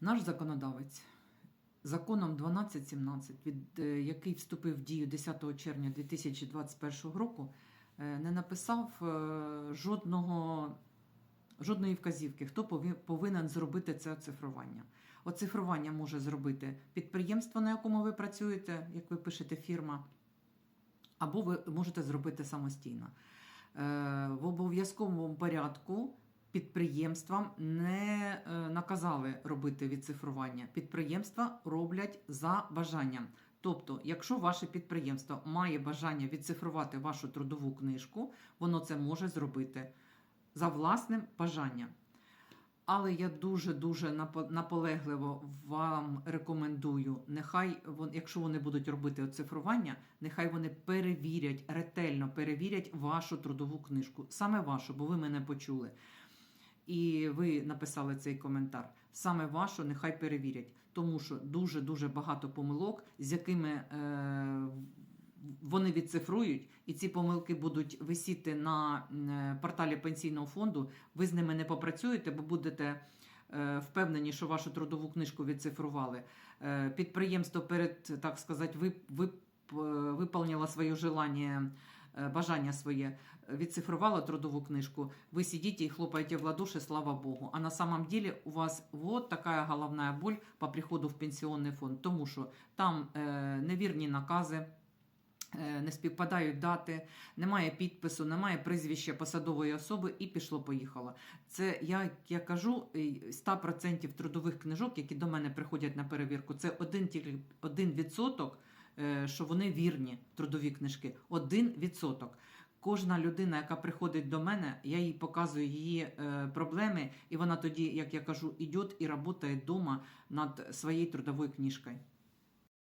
Наш законодавець законом 1217, від, е, який вступив в дію 10 червня 2021 року, е, не написав е, жодного, жодної вказівки, хто повинен зробити це оцифрування. Оцифрування може зробити підприємство, на якому ви працюєте, як ви пишете, фірма, або ви можете зробити самостійно. В обов'язковому порядку підприємствам не е, наказали робити відцифрування. Підприємства роблять за бажанням. Тобто, якщо ваше підприємство має бажання відцифрувати вашу трудову книжку, воно це може зробити за власним бажанням. Але я дуже дуже наполегливо вам рекомендую, нехай якщо вони будуть робити оцифрування, нехай вони перевірять, ретельно перевірять вашу трудову книжку, саме вашу, бо ви мене почули. І ви написали цей коментар. Саме вашу нехай перевірять, тому що дуже дуже багато помилок, з якими е, вони відцифрують, і ці помилки будуть висіти на е, порталі пенсійного фонду. Ви з ними не попрацюєте, бо будете е, впевнені, що вашу трудову книжку відцифрували. Е, Підприємство перед, так сказати, вип, вип, виповнило своє желання, бажання своє, відцифрувало трудову книжку. Ви сидите і хлопаєте в ладоши, слава Богу. А на самом деле у вас вот такая головная боль по приходу в пенсіонний фонд, тому що там е, невірні накази. Е, Не співпадають дати, немає підпису, немає прізвища посадової особи, і пішло-поїхало. Це я, я кажу, е, 100% трудових книжок, які до мене приходять на перевірку, це один тільки один відсоток, е, що вони вірні трудові книжки. Один відсоток. Кожна людина, яка приходить до мене, я їй показую її е, проблеми, і вона тоді, як я кажу, іде і працює вдома над своєю трудовою книжкою.